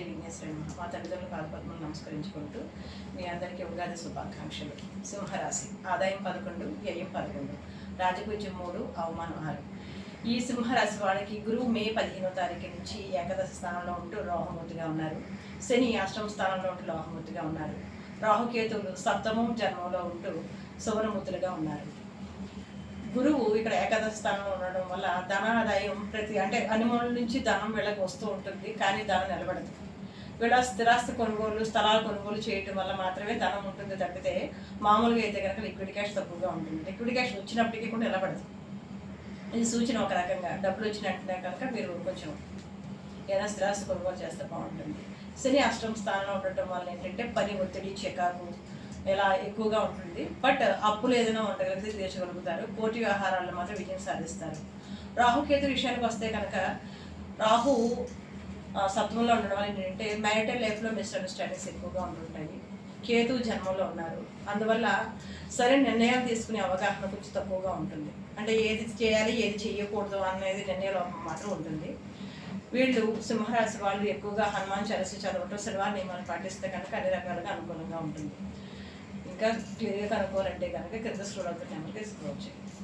జై విఘ్నేశ్వరుడు మా తల్లిదండ్రుల పాదపద్మలు నమస్కరించుకుంటూ మీ అందరికీ ఉగాది శుభాకాంక్షలు. సింహరాశి ఆదాయం పదకొండు వ్యయం పదకొండు. రాజపూజ్యం మూడు అవమానం ఆరు. ఈ సింహరాశి వాళ్ళకి గురువు మే పదిహేనో తారీఖు నుంచి ఏకాదశ స్థానంలో ఉంటూ రోహమూర్తిగా ఉన్నారు. శని అష్టమ స్థానంలో ఉంటూ లోహమూర్తిగా ఉన్నారు. రాహుకేతువులు సప్తమం జన్మంలో ఉంటూ సువర్ణమూర్తులుగా ఉన్నారు. గురువు ఇక్కడ ఏకాదశ స్థానంలో ఉండడం వల్ల ధన ఆదాయం ప్రతి అంటే అనుమూల నుంచి ధనం వెళ్ళకు వస్తూ ఉంటుంది కానీ ధనం నిలబడదు. వీళ్ళ స్థిరాస్తి కొనుగోలు స్థలాలు కొనుగోలు చేయటం వల్ల మాత్రమే ధనం ఉంటుంది తప్పితే మామూలుగా అయితే కనుక లిక్విడ్ క్యాష్ తక్కువగా ఉంటుంది. లిక్విడ్ క్యాష్ వచ్చినప్పటికీ కూడా నిలబడదు. ఇది సూచన ఒక రకంగా. డబ్బులు వచ్చినట్టే కనుక మీరు కొంచెం ఏదైనా స్థిరాస్తి కొనుగోలు చేస్తే బాగుంటుంది. శని అష్టం స్థానంలో ఉండటం వల్ల ఏంటంటే పని ఒత్తిడి చికాకు ఇలా ఎక్కువగా ఉంటుంది. బట్ అప్పులు ఏదైనా ఉండగలిగితే తీర్చగలుగుతారు. కోటి వ్యవహారాల్లో మాత్రం విజయం సాధిస్తారు. రాహుకేతు విషయానికి వస్తే కనుక రాహు సత్వంలో ఉండడం వల్ల ఏంటంటే మ్యారిటల్ లైఫ్లో మిస్అండర్స్టాండింగ్స్ ఎక్కువగా ఉంటుంటాయి. కేతు జన్మంలో ఉన్నారు. అందువల్ల సరైన నిర్ణయాలు తీసుకునే అవగాహన కొంచెం తక్కువగా ఉంటుంది. అంటే ఏది చేయాలి ఏది చేయకూడదు అనేది నిర్ణయ లోపం మాత్రం ఉంటుంది. వీళ్ళు సింహరాశి వాళ్ళు ఎక్కువగా హనుమాన్ చాలీస చదవటం శనివారం నియమాలు పాటిస్తే కనుక అన్ని రకాలుగా అనుకూలంగా ఉంటుంది. ఇంకా క్లియర్గా కనుక్కోవాలంటే కనుక క్రింద స్క్రోల్ అవుతున్న నెంబర్కి స్క్రోల్ చేయండి